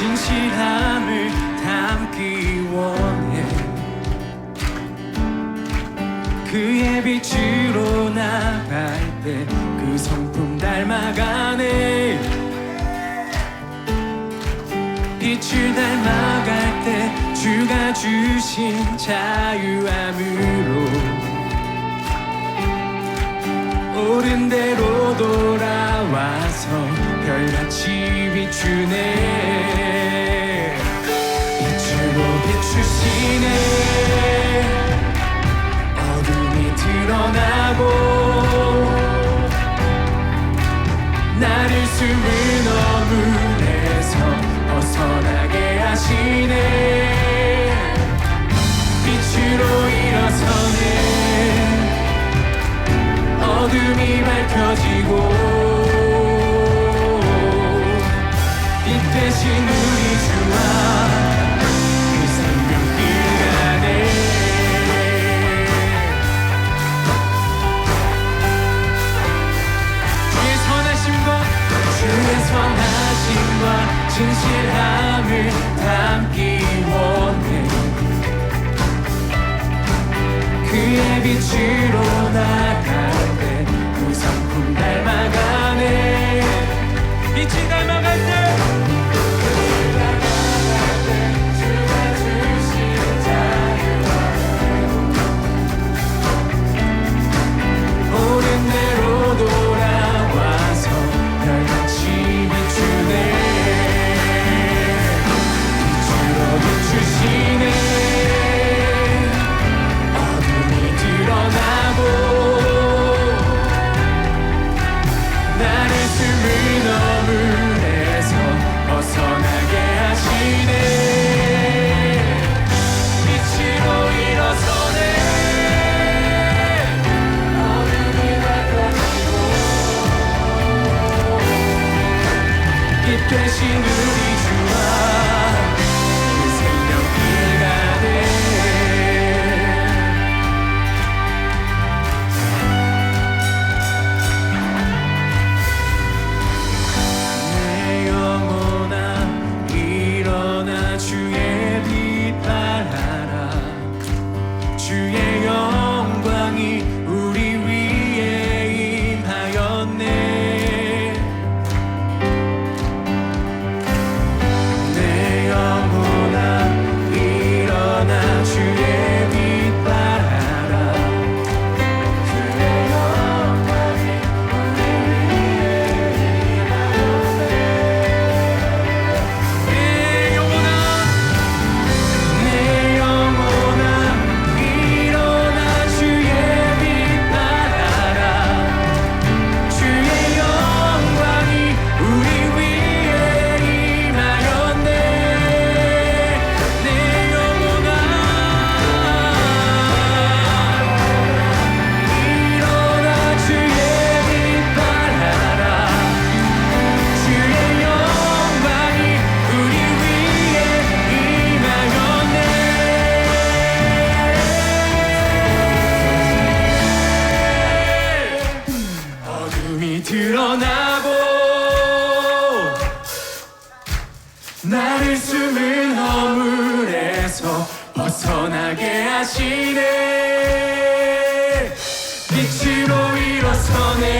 진실함을 담기 원해. 그의 빛으로 나갈 때 그 성품 닮아가네. 빛을 닮아갈 때 주가 주신 자유함으로 옳은 대로 돌아와서 별같이 비추네. 빛으로 비추시네 어둠이 드러나고 나를 숨은 어물에서 벗어나게 하시네 진실함을 담기 원해. 그의 빛으로 나갈 때그 성품 닮아가네. 빛이 닮아갈 때 슬픔은 허물에서 벗어나게 하시네. 빛으로 일어서네.